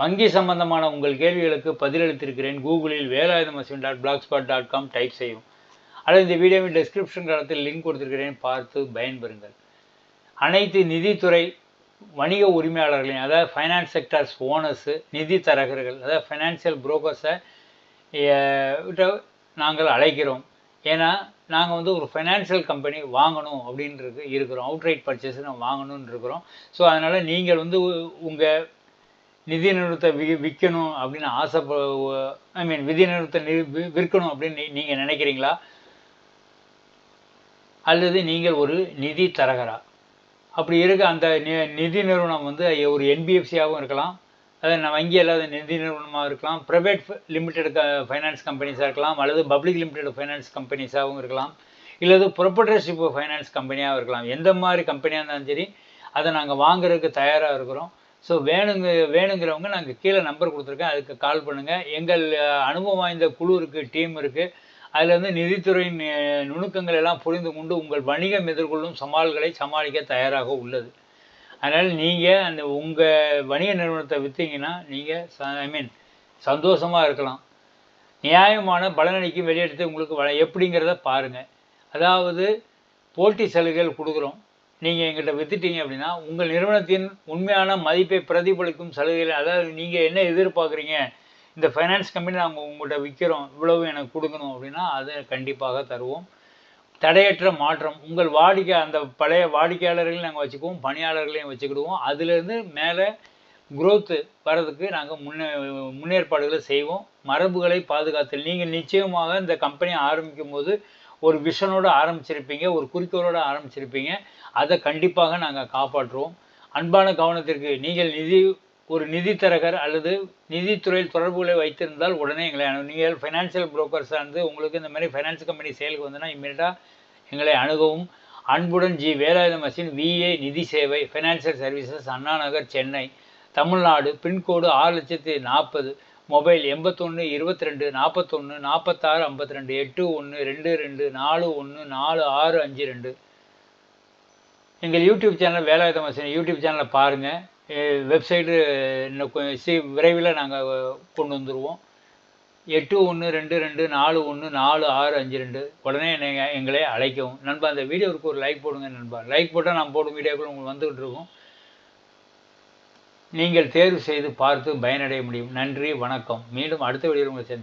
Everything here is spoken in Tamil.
வங்கி சம்பந்தமான உங்கள் கேள்விகளுக்கு பதிலளித்திருக்கிறேன். கூகுளில் Velayudham Ashwin dot blogspot dot com type செய்யும் அல்லது இந்த வீடியோவின் டிஸ்கிரிப்ஷன் காலத்தில் லிங்க் கொடுத்துருக்கிறேன். பார்த்து பயன்பெறுங்கள். அனைத்து நிதித்துறை வணிக உரிமையாளர்களையும் அதாவது ஃபைனான்ஸ் செக்டர்ஸ் ஓனர்ஸு நிதி தரகர்கள் அதாவது ஃபைனான்சியல் புரோக்கர்ஸை நாங்கள் அழைக்கிறோம். ஏன்னா நாங்கள் வந்து ஒரு ஃபைனான்சியல் கம்பெனி வாங்கணும் அப்படின்றது இருக்கிறோம். அவுட்ரைட் பர்ச்சேஸ் நம்ம வாங்கணும்னு இருக்கிறோம். ஸோ அதனால் நீங்கள் வந்து உங்கள் நிதி நிறுவனத்தை வி விற்கணும் அப்படின்னு ஆசை ஐ மீன் நிதி நிறுவனத்தை நிறு விற்கணும் அப்படின்னு நீங்கள் நினைக்கிறீங்களா? அல்லது நீங்கள் ஒரு நிதி தரகரா? அப்படி இருக்க அந்த நி- நிதி நிறுவனம் வந்து ஒரு என்பிஎஃப்சியாகவும் இருக்கலாம். அதாவது நான் வங்கி அல்லாத நிதி நிறுவனமாக இருக்கலாம் ப்ரைவேட் லிமிடெட் க ஃபைனான்ஸ் கம்பெனிஸாக இருக்கலாம். அல்லது பப்ளிக் லிமிடெட் ஃபைனான்ஸ் கம்பெனிஸாகவும் இருக்கலாம். இல்லது ப்ரொப்பரேட்டர்ஷிப் ஃபைனான்ஸ் கம்பெனியாகவும் இருக்கலாம். எந்த மாதிரி கம்பெனியாக இருந்தாலும் சரி அதை நாங்கள் வாங்குறதுக்கு தயாராக இருக்கிறோம். ஸோ வேணுங்க வேணுங்கிறவங்க நாங்கள் கீழே நம்பர் கொடுத்துருக்கேன். அதுக்கு கால் பண்ணுங்கள் எங்கள் அனுபவம் வாய்ந்த குழு இருக்குது டீம் இருக்குது அதில் வந்து நிதித்துறையின் நுணுக்கங்கள் எல்லாம் புரிந்து கொண்டு உங்கள் வணிகம் எதிர்கொள்ளும் சவால்களை சமாளிக்க தயாராக உள்ளது. அதனால் நீங்கள் அந்த உங்கள் வணிக நிறுவனத்தை விற்றீங்கன்னா நீங்கள் ஐ மீன் சந்தோஷமாக இருக்கலாம். நியாயமான பலனளிக்கும் வெளியெடுத்து உங்களுக்கு வ எப்படிங்கிறத பாருங்கள் அதாவது போட்டி சலுகைகள் கொடுக்குறோம். நீங்கள் எங்கிட்ட வித்துட்டீங்க அப்படின்னா உங்கள் நிறுவனத்தின் உண்மையான மதிப்பை பிரதிபலிக்கும் சலுகைகள் அதாவது நீங்கள் என்ன எதிர்பார்க்குறீங்க இந்த ஃபைனான்ஸ் கம்பெனி நாங்கள் உங்கள்கிட்ட விற்கிறோம் இவ்வளவு எனக்கு கொடுக்கணும் அப்படின்னா அதை கண்டிப்பாக தருவோம். தடையற்ற மாற்றம் உங்கள் வாடிக்கை அந்த பழைய வாடிக்கையாளர்களையும் நாங்கள் வச்சுக்குவோம் பணியாளர்களையும் வச்சுக்கிடுவோம். அதுலேருந்து மேலே குரோத்து வர்றதுக்கு நாங்கள் முன்னே முன்னேற்பாடுகளை செய்வோம். மரபுகளை பாதுகாத்தல். நீங்கள் நிச்சயமாக இந்த கம்பெனி ஆரம்பிக்கும் போது ஒரு விஷனோடு ஆரம்பிச்சிருப்பீங்க ஒரு குறிக்கோளோடு ஆரம்பிச்சிருப்பீங்க. அதை கண்டிப்பாக நாங்கள் காப்பாற்றுவோம். அன்பான கவனத்திற்கு நீங்கள் நிதி ஒரு நிதி தரகர் அல்லது நிதித்துறையில் தொடர்புகளை வைத்திருந்தால் உடனே எங்களை அனு- நீங்கள் ஃபைனான்சியல் புரோக்கர்ஸாக இருந்து உங்களுக்கு இந்த மாதிரி ஃபைனான்ஸ் கம்பெனி செயலுக்கு வந்தனா இம்மீடியட்டாக எங்களை அணுகவும். அன்புடன் ஜி வேலாயுதம் மசின் விஏ நிதி சேவை financial services Anna Nagar Chennai Tamil Nadu pincode ஆறு லட்சத்தி நாற்பது. மொபைல் எண்பத்தொன்று இருபத்தி ரெண்டு நாற்பத்தொன்று நாற்பத்தாறு ஐம்பத்தி ரெண்டு எட்டு ஒன்று ரெண்டு ரெண்டு நாலு ஒன்று நாலு ஆறு அஞ்சு ரெண்டு. எங்கள் யூடியூப் சேனல் வேலாயுதம் மசின் யூடியூப் சேனலை பாருங்கள் வெப்சைட்டு இன்னும் கொஞ்சம் சி விரைவில் நாங்கள் கொண்டு வந்துடுவோம் எட்டு ஒன்று ரெண்டு ரெண்டு நாலு ஒன்று நாலு ஆறு அஞ்சு ரெண்டு. உடனே நீங்கள் எங்களை அழைக்கவும். நண்பா அந்த வீடியோவுக்கு ஒரு லைக் போடுங்க நண்பா. லைக் போட்டால் நான் போடும் வீடியோக்குள்ளே உங்களுக்கு வந்துகிட்டு இருக்கோம். நீங்கள் தேர்வு செய்து பார்த்து பயனடைய முடியும். நன்றி வணக்கம். மீண்டும் அடுத்த வீடியோவில் உங்களை சந்தி